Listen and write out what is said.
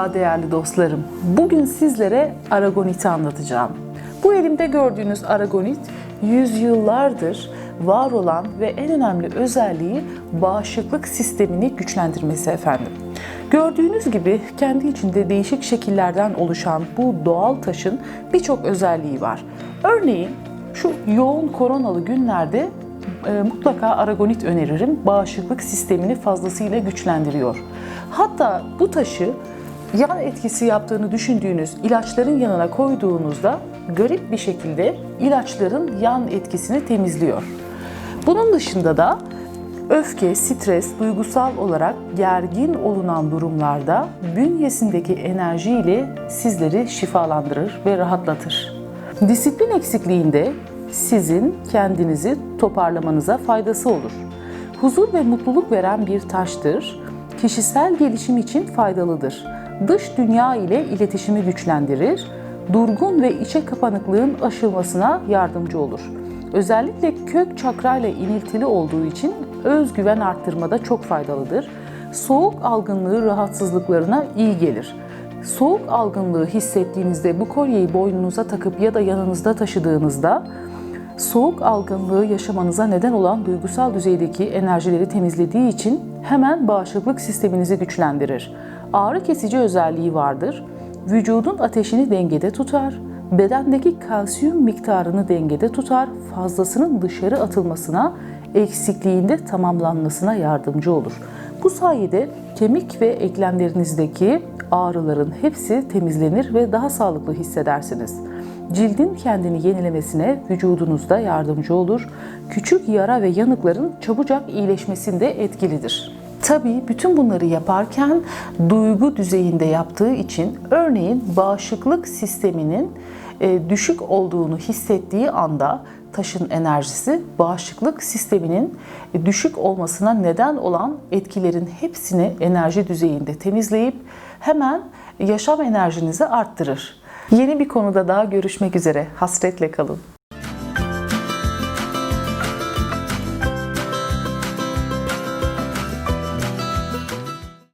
Merhaba değerli dostlarım. Bugün sizlere aragoniti anlatacağım. Bu elimde gördüğünüz aragonit yüzyıllardır var olan ve en önemli özelliği bağışıklık sistemini güçlendirmesi efendim. Gördüğünüz gibi kendi içinde değişik şekillerden oluşan bu doğal taşın birçok özelliği var. Örneğin şu yoğun koronalı günlerde e, mutlaka aragonit öneririm. Bağışıklık sistemini fazlasıyla güçlendiriyor. Hatta bu taşı yan etkisi yaptığını düşündüğünüz ilaçların yanına koyduğunuzda garip bir şekilde ilaçların yan etkisini temizliyor. Bunun dışında da öfke, stres, duygusal olarak gergin olunan durumlarda bünyesindeki enerjiyle sizleri şifalandırır ve rahatlatır. Disiplin eksikliğinde sizin kendinizi toparlamanıza faydası olur. Huzur ve mutluluk veren bir taştır. Kişisel gelişim için faydalıdır. Dış dünya ile iletişimi güçlendirir. Durgun ve içe kapanıklığın aşılmasına yardımcı olur. Özellikle kök çakrayla iniltili olduğu için özgüven arttırmada çok faydalıdır. Soğuk algınlığı rahatsızlıklarına iyi gelir. Soğuk algınlığı hissettiğinizde bu kolyeyi boynunuza takıp ya da yanınızda taşıdığınızda soğuk algınlığı yaşamanıza neden olan duygusal düzeydeki enerjileri temizlediği için hemen bağışıklık sisteminizi güçlendirir. Ağrı kesici özelliği vardır. Vücudun ateşini dengede tutar, bedendeki kalsiyum miktarını dengede tutar, fazlasının dışarı atılmasına, eksikliğinde tamamlanmasına yardımcı olur. Bu sayede kemik ve eklemlerinizdeki ağrıların hepsi temizlenir ve daha sağlıklı hissedersiniz. Cildin kendini yenilemesine vücudunuzda yardımcı olur. Küçük yara ve yanıkların çabucak iyileşmesinde etkilidir. Tabii bütün bunları yaparken duygu düzeyinde yaptığı için örneğin bağışıklık sisteminin e, düşük olduğunu hissettiği anda taşın enerjisi bağışıklık sisteminin e, düşük olmasına neden olan etkilerin hepsini enerji düzeyinde temizleyip hemen yaşam enerjinizi arttırır. Yeni bir konuda daha görüşmek üzere. Hasretle kalın.